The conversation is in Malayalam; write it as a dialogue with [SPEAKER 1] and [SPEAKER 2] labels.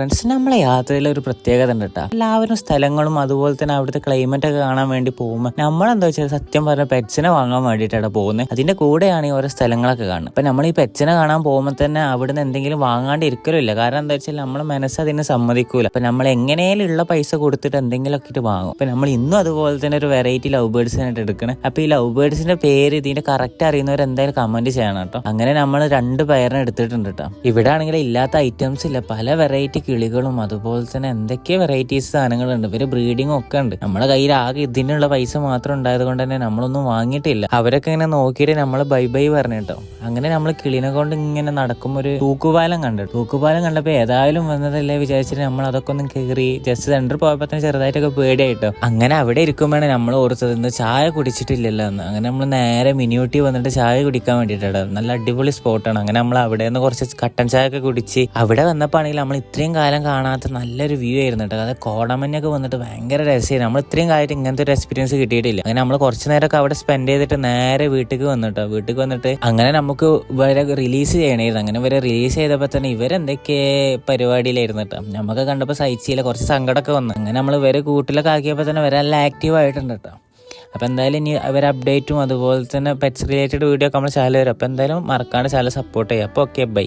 [SPEAKER 1] ഫ്രണ്ട്സ് നമ്മളെ യാത്രയിൽ ഒരു പ്രത്യേകത ഉണ്ട് കേട്ടോ എല്ലാവരും സ്ഥലങ്ങളും അതുപോലെ തന്നെ അവിടുത്തെ ക്ലൈമറ്റ് ഒക്കെ കാണാൻ വേണ്ടി പോകുമ്പോൾ നമ്മളെന്താ വെച്ചാൽ സത്യം പറഞ്ഞ പെറ്റ്സിനെ വാങ്ങാൻ വേണ്ടിയിട്ടാണ് പോകുന്നത് അതിന്റെ കൂടെയാണ് ഈ ഓരോ സ്ഥലങ്ങളൊക്കെ കാണുന്നത് അപ്പൊ നമ്മൾ ഈ പെറ്റ്സിനെ കാണാൻ പോകുമ്പോൾ തന്നെ അവിടെ അവിടുന്ന് എന്തെങ്കിലും വാങ്ങാണ്ട് ഇരിക്കലില്ല കാരണം എന്താ വെച്ചാൽ നമ്മളെ മനസ്സ് അതിന് സമ്മതിക്കൂല. അപ്പൊ നമ്മൾ എങ്ങനെയുള്ള ഉള്ള പൈസ കൊടുത്തിട്ട് എന്തെങ്കിലുമൊക്കെ ഇട്ട് വാങ്ങും. അപ്പൊ നമ്മൾ ഇന്നും അതുപോലെ തന്നെ ഒരു വെറൈറ്റി ലവ് ബേർഡ്സിനായിട്ട് എടുക്കണം. അപ്പൊ ഈ ലവ് ബേർഡ്സിന്റെ പേര് ഇതിന്റെ കറക്റ്റ് അറിയുന്നവർ എന്തായാലും കമന്റ് ചെയ്യണം കേട്ടോ അങ്ങനെ നമ്മൾ രണ്ട് പേരിനെ എടുത്തിട്ടുണ്ട് കേട്ടോ ഇവിടെ ആണെങ്കിൽ ഇല്ലാത്ത ഐറ്റംസ് ഇല്ല. പല വെറൈറ്റി കിളികളും അതുപോലെ തന്നെ എന്തൊക്കെ വെറൈറ്റീസ് സാധനങ്ങളുണ്ട്. ഇവർ ബ്രീഡിങ്ങും ഒക്കെ ഉണ്ട്. നമ്മുടെ കയ്യിൽ ആകെ ഇതിനുള്ള പൈസ മാത്രം ഉണ്ടായത് കൊണ്ട് തന്നെ നമ്മളൊന്നും വാങ്ങിയിട്ടില്ല. അവരൊക്കെ ഇങ്ങനെ നോക്കിയിട്ട് നമ്മൾ ബൈ ബൈ പറഞ്ഞു കേട്ടോ. അങ്ങനെ നമ്മൾ കിളിനെ കൊണ്ട് ഇങ്ങനെ നടക്കും ഒരു തൂക്കുപാലം കണ്ടു. തൂക്കുപാലം കണ്ടപ്പോൾ ഏതായാലും വന്നതല്ലേ വിചാരിച്ചിട്ട് നമ്മൾ അതൊക്കെ ഒന്ന് കയറി ജസ്റ്റ് സെന്റർ പോയപ്പോൾ തന്നെ ചെറുതായിട്ടൊക്കെ പേടിയായിട്ടോ അങ്ങനെ അവിടെ ഇരിക്കുമ്പോഴാണ് നമ്മൾ ഓർത്തത് ഇന്ന് ചായ കുടിച്ചിട്ടില്ലല്ലോ എന്ന്. അങ്ങനെ നമ്മൾ നേരെ മിനിയൂട്ടി വന്നിട്ട് ചായ കുടിക്കാൻ വേണ്ടിയിട്ടാണ്. നല്ല അടിപൊളി സ്പോട്ടാണ് അങ്ങനെ നമ്മൾ അവിടെ നിന്ന് കുറച്ച് കട്ടൻ ചായ ഒക്കെ കുടിച്ച് അവിടെ വന്നപ്പോൾ ആണെങ്കിൽ നമ്മൾ ഇത്രയും കാലം കാണാത്ത നല്ലൊരു വ്യൂ ആയിരുന്നു കേട്ടോ അതായത് കോടമഞ്ഞൊക്കെ വന്നിട്ട് ഭയങ്കര രസമായിരുന്നു നമ്മൾ ഇത്രയും കാലത്ത് ഇങ്ങനത്തെ ഒരു എക്സ്പീരിയൻസ് കിട്ടിയിട്ടില്ല. അങ്ങനെ നമ്മൾ കുറച്ച് നേരമൊക്കെ അവിടെ സ്പെൻഡ് ചെയ്തിട്ട് നേരെ വീട്ടിലേക്ക് വന്നിട്ടോ വീട്ടിലേക്ക് വന്നിട്ട് അങ്ങനെ നമുക്ക് ഇവരെ റിലീസ് ചെയ്യണമായിരുന്നു അങ്ങനെ ഇവരെ റിലീസ് ചെയ്തപ്പോൾ തന്നെ ഇവരെന്തൊക്കെ പരിപാടിയിലായിരുന്നു കേട്ടോ നമുക്ക് കണ്ടപ്പോൾ സഹിച്ചില്ല. കുറച്ച് സങ്കടമൊക്കെ വന്നു. അങ്ങനെ നമ്മൾ ഇവരെ കൂട്ടിലൊക്കെ ആക്കിയപ്പോൾ തന്നെ ഇവരെ നല്ല ആക്റ്റീവ് ആയിട്ടുണ്ട് കേട്ടോ അപ്പോൾ എന്തായാലും ഇനി അവർ അപ്ഡേറ്റും അതുപോലെ തന്നെ പെറ്റ്സ് റിലേറ്റഡ് വീഡിയോ ഒക്കെ നമ്മൾ ചാനൽ വരും. അപ്പോൾ എന്തായാലും മറക്കാണ്ട് ചാനൽ സപ്പോർട്ട് ചെയ്യുക. അപ്പോൾ ഓക്കെ ബൈ